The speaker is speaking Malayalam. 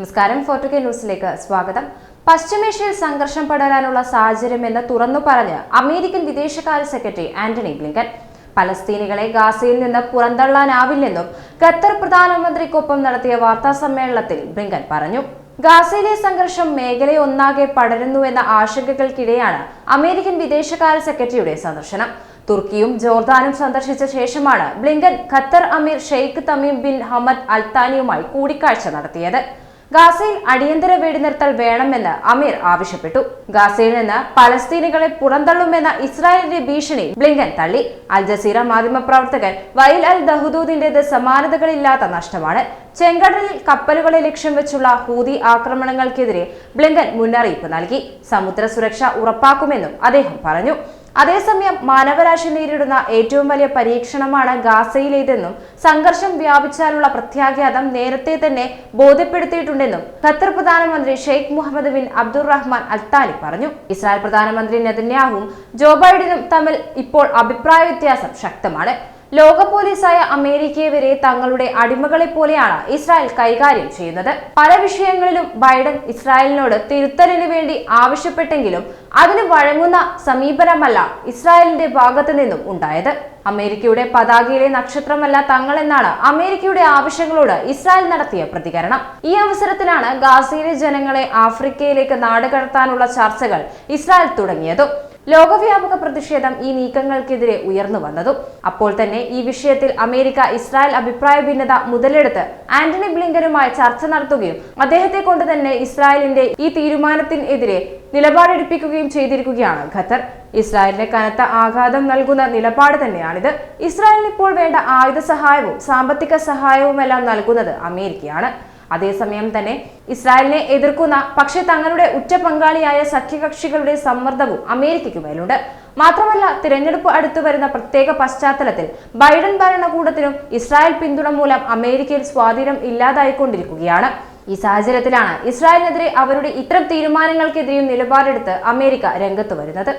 നമസ്കാരം. ഫോർട്ടു കെ ന്യൂസിലേക്ക് സ്വാഗതം. പശ്ചിമേഷ്യയിൽ സംഘർഷം പടരാനുള്ള സാഹചര്യമെന്ന് തുറന്നു പറഞ്ഞ് അമേരിക്കൻ വിദേശകാര്യ സെക്രട്ടറി ആന്റണി ബ്ലിങ്കൻ. പലസ്തീനികളെ ഗാസയിൽ നിന്ന് പുറന്തള്ളാനാവില്ലെന്നും ഖത്തർ പ്രധാനമന്ത്രിക്കൊപ്പം നടത്തിയ വാർത്താ സമ്മേളനത്തിൽ ബ്ലിങ്കൻ പറഞ്ഞു. ഗാസയിലെ സംഘർഷം മേഖലയൊന്നാകെ പടരുന്നുവെന്ന ആശങ്കകൾക്കിടെയാണ് അമേരിക്കൻ വിദേശകാര്യ സെക്രട്ടറിയുടെ സന്ദർശനം. തുർക്കിയും ജോർദാനും സന്ദർശിച്ച ശേഷമാണ് ബ്ലിങ്കൻ ഖത്തർ അമീർ ഷെയ്ഖ് തമീം ബിൻ ഹമദ് അൽത്താനിയുമായി കൂടിക്കാഴ്ച നടത്തിയത്. ഗാസയിൽ അടിയന്തര വെടിനിർത്തൽ വേണമെന്ന് അമീർ ആവശ്യപ്പെട്ടു. ഗാസയിൽ നിന്ന് പലസ്തീനികളെ പുറന്തള്ളുമെന്ന ഇസ്രായേലിന്റെ ഭീഷണി ബ്ലിങ്കൻ തള്ളി. അൽ ജസീറ മാധ്യമപ്രവർത്തകൻ വൈൽ അൽ ദഹുദൂദിന്റേത് സമാനതകളില്ലാത്ത നഷ്ടമാണ്. ചെങ്കടലിൽ കപ്പലുകളെ ലക്ഷ്യം വെച്ചുള്ള ഹൂതി ആക്രമണങ്ങൾക്കെതിരെ ബ്ലിങ്കൻ മുന്നറിയിപ്പ് നൽകി. സമുദ്ര സുരക്ഷ ഉറപ്പാക്കുമെന്നും അദ്ദേഹം പറഞ്ഞു. അതേസമയം മാനവരാശി നേരിടുന്ന ഏറ്റവും വലിയ പരീക്ഷണമാണ് ഗാസയിലേതെന്നും സംഘർഷം വ്യാപിച്ചാലുള്ള പ്രത്യാഘാതം നേരത്തെ തന്നെ ബോധ്യപ്പെടുത്തിയിട്ടുണ്ടെന്നും ഖത്തർ പ്രധാനമന്ത്രി Sheikh Mohammed bin Abdulrahman Al Thani പറഞ്ഞു. ഇസ്രായേൽ പ്രധാനമന്ത്രി നെതന്യാഹുവും ജോ ബൈഡനും തമ്മിൽ ഇപ്പോൾ അഭിപ്രായ വ്യത്യാസം ശക്തമാണ്. ലോക പോലീസായ അമേരിക്കയെ വരെ തങ്ങളുടെ അടിമകളെപ്പോലെയാണ് ഇസ്രായേൽ കൈകാര്യം ചെയ്യുന്നത്. പല വിഷയങ്ങളിലും ബൈഡൻ ഇസ്രായേലിനോട് തിരുത്തലിന് വേണ്ടി ആവശ്യപ്പെട്ടെങ്കിലും അതിന് വഴങ്ങുന്ന സമീപനമല്ല ഇസ്രായേലിന്റെ ഭാഗത്തു നിന്നും ഉണ്ടായത്. അമേരിക്കയുടെ പതാകയിലെ നക്ഷത്രമല്ല തങ്ങളെന്നാണ് അമേരിക്കയുടെ ആവശ്യങ്ങളോട് ഇസ്രായേൽ നടത്തിയ പ്രതികരണം. ഈ അവസരത്തിലാണ് ഗാസയിലെ ജനങ്ങളെ ആഫ്രിക്കയിലേക്ക് നാടുകടത്താനുള്ള ചർച്ചകൾ ഇസ്രായേൽ തുടങ്ങിയതും. ലോകവ്യാപക പ്രതിഷേധം ഈ നീക്കങ്ങൾക്കെതിരെ ഉയർന്നു വന്നതും. അപ്പോൾ തന്നെ ഈ വിഷയത്തിൽ അമേരിക്ക ഇസ്രായേൽ അഭിപ്രായ ഭിന്നത മുതലെടുത്ത് ആന്റണി ബ്ലിങ്കനുമായി ചർച്ച നടത്തുകയും അദ്ദേഹത്തെ കൊണ്ട് തന്നെ ഇസ്രായേലിന്റെ ഈ തീരുമാനത്തിനെതിരെ നിലപാടെടുപ്പിക്കുകയും ചെയ്തിരിക്കുകയാണ് ഖത്തർ. ഇസ്രായേലിന് കനത്ത ആഘാതം നൽകുന്ന നിലപാട് തന്നെയാണിത്. ഇസ്രായേലിന് ഇപ്പോൾ വേണ്ട ആയുധ സഹായവും സാമ്പത്തിക സഹായവുമെല്ലാം നൽകുന്നത് അമേരിക്കയാണ്. അതേസമയം തന്നെ ഇസ്രായേലിനെ എതിർക്കുന്ന പക്ഷേ തങ്ങളുടെ ഉറ്റ പങ്കാളിയായ സഖ്യകക്ഷികളുടെ സമ്മർദ്ദവും അമേരിക്കയ്ക്ക് മേലുണ്ട്. മാത്രമല്ല തിരഞ്ഞെടുപ്പ് അടുത്തു വരുന്ന പ്രത്യേക പശ്ചാത്തലത്തിൽ ബൈഡൻ ഭരണകൂടത്തിനും ഇസ്രായേൽ പിന്തുണ മൂലം അമേരിക്കയിൽ സ്വാധീനം ഇല്ലാതായിക്കൊണ്ടിരിക്കുകയാണ്. ഈ സാഹചര്യത്തിലാണ് ഇസ്രായേലിനെതിരെ അവരുടെ ഇത്തരം തീരുമാനങ്ങൾക്കെതിരെയും നിലപാടെടുത്ത് അമേരിക്ക രംഗത്ത് വരുന്നത്.